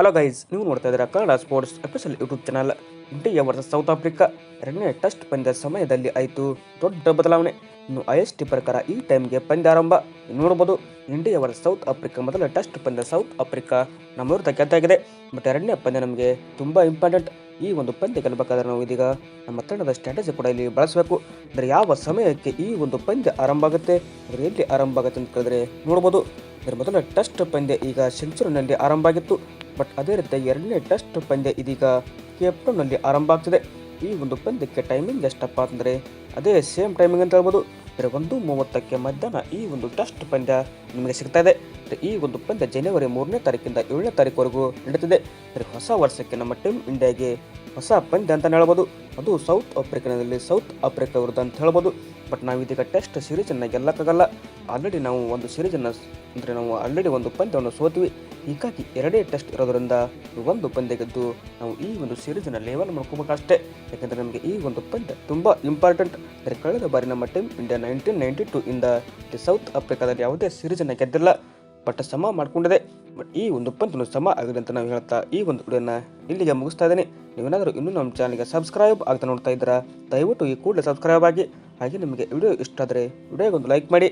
Hello guys ನೀವು ನೋಡ್ತಾ ಇದ್ದೀರಾ Kannada sports official YouTube channel India versus South Africa ಎರಡನೇ ಟೆಸ್ಟ್ ಪಂದ್ಯ ಸಮಯದಲ್ಲಿ ಆಯಿತು. ದೊಡ್ಡ ಬದಲಾವಣೆ. ಇನ್ನು ಐ ಎಸ್ ಟಿ ಪ್ರಕಾರ ಈ ಟೈಮ್ಗೆ ಪಂದ್ಯ ಆರಂಭ. ನೋಡ್ಬೋದು ಇಂಡಿಯಾ ವರ್ಸಸ್ ಸೌತ್ ಆಫ್ರಿಕಾ ಮೊದಲ ಟೆಸ್ಟ್ ಪಂದ್ಯ ಸೌತ್ ಆಫ್ರಿಕಾ ನಮ್ಮ ವಿರುದ್ಧ ಗೆದ್ದಾಗಿದೆ ಬಟ್ ಎರಡನೇ ಪಂದ್ಯ ನಮಗೆ ತುಂಬ ಇಂಪಾರ್ಟೆಂಟ್ ಈ ಒಂದು ಪಂದ್ಯ ಗೆಲ್ಲಬೇಕಾದ್ರೆ ನಾವು ಇದೀಗ ನಮ್ಮ ತಂಡದ ಸ್ಟ್ರಾಟಜಿ ಕೂಡ ಇಲ್ಲಿ ಬಳಸಬೇಕು. ಅಂದರೆ ಯಾವ ಸಮಯಕ್ಕೆ ಈ ಒಂದು ಪಂದ್ಯ ಆರಂಭ ಆಗುತ್ತೆ ಅಂದರೆ ಎಲ್ಲಿ ಆರಂಭ ಆಗುತ್ತೆ ಅಂತ ಕೇಳಿದ್ರೆ ನೋಡ್ಬೋದು. ಇದರ ಮೊದಲ ಟೆಸ್ಟ್ ಪಂದ್ಯ ಈಗ ಸೆಂಚುರಿನಲ್ಲಿ ಆರಂಭ ಆಗಿತ್ತು. ಬಟ್ ಅದೇ ರೀತಿ ಎರಡನೇ ಟೆಸ್ಟ್ ಪಂದ್ಯ ಇದೀಗ ಕೇಪ್ಟೌನ್ನಲ್ಲಿ ಆರಂಭ ಆಗ್ತದೆ. ಈ ಒಂದು ಪಂದ್ಯಕ್ಕೆ ಟೈಮಿಂಗ್ ಎಷ್ಟಪ್ಪ ಅಂದರೆ ಅದೇ ಸೇಮ್ ಟೈಮಿಂಗ್ ಅಂತ ಹೇಳ್ಬೋದು. ಇದರ ಒಂದು ಮೂವತ್ತಕ್ಕೆ ಮಧ್ಯಾಹ್ನ ಈ ಒಂದು ಟೆಸ್ಟ್ ಪಂದ್ಯ ನಿಮಗೆ ಸಿಗ್ತಾ ಇದೆ. ಈ ಒಂದು ಪಂದ್ಯ ಜನವರಿ ಮೂರನೇ ತಾರೀಕಿಂದ ಏಳನೇ ತಾರೀಕುವರೆಗೂ ನಡೀತಿದೆ. ಹೊಸ ವರ್ಷಕ್ಕೆ ನಮ್ಮ ಟೀಮ್ ಇಂಡಿಯಾಗೆ ಹೊಸ ಪಂದ್ಯ ಅಂತ ಹೇಳ್ಬೋದು. ಅದು ಸೌತ್ ಆಫ್ರಿಕಾದಲ್ಲಿ ಸೌತ್ ಆಫ್ರಿಕಾ ವಿರುದ್ಧ ಅಂತ ಹೇಳ್ಬೋದು. ಬಟ್ ನಾವು ಇದೀಗ ಟೆಸ್ಟ್ ಸಿರೀಸನ್ನು ಗೆಲ್ಲಕ್ಕಾಗಲ್ಲ. ಆಲ್ರೆಡಿ ನಾವು ಒಂದು ಸಿರೀಸನ್ನು ಅಂದರೆ ನಾವು ಆಲ್ರೆಡಿ ಒಂದು ಪಂದ್ಯವನ್ನು ಸೋತೀವಿ. ಹೀಗಾಗಿ ಎರಡೇ ಟೆಸ್ಟ್ ಇರೋದರಿಂದ ಒಂದು ಪಂದ್ಯ ಗೆದ್ದು ನಾವು ಈ ಒಂದು ಸಿರೀಸನ್ನು ಲೆವೆಲ್ ಮಾಡ್ಕೋಬೇಕಷ್ಟೇ. ಯಾಕಂದರೆ ನಮಗೆ ಈ ಒಂದು ಪಂದ್ಯ ತುಂಬ ಇಂಪಾರ್ಟೆಂಟ್ ಅಂದರೆ ಕಳೆದ ಬಾರಿ ನಮ್ಮ team India nineteen ninety two ಇಂದ ಸೌತ್ ಆಫ್ರಿಕಾದಲ್ಲಿ ಯಾವುದೇ ಸಿರೀಸನ್ನು ಗೆದ್ದಿಲ್ಲ. ಬಟ್ ಸಮ ಮಾಡ್ಕೊಂಡಿದೆ. ಬಟ್ ಈ ಒಂದು ಪಂತನು ಸಮ ಆಗಿದೆ ಅಂತ ನಾವು ಹೇಳ್ತಾ ಈ ಒಂದು ವಿಡಿಯೋನ ಇಲ್ಲಿಗೆ ಮುಗಿಸ್ತಾ ಇದ್ದೀನಿ. ನೀವೇನಾದರೂ ಇನ್ನೂ ನಮ್ಮ ಚಾನಲ್ಗೆ ಸಬ್ಸ್ಕ್ರೈಬ್ ಆಗ್ತಾ ನೋಡ್ತಾ ಇದ್ದೀರಾ, ದಯವಿಟ್ಟು ಈ ಕೂಡಲೇ ಸಬ್ಸ್ಕ್ರೈಬ್ ಆಗಿ. ಹಾಗೆ ನಿಮಗೆ ವಿಡಿಯೋ ಇಷ್ಟ ಆದರೆ ವಿಡಿಯೋಗೊಂದು ಲೈಕ್ ಮಾಡಿ.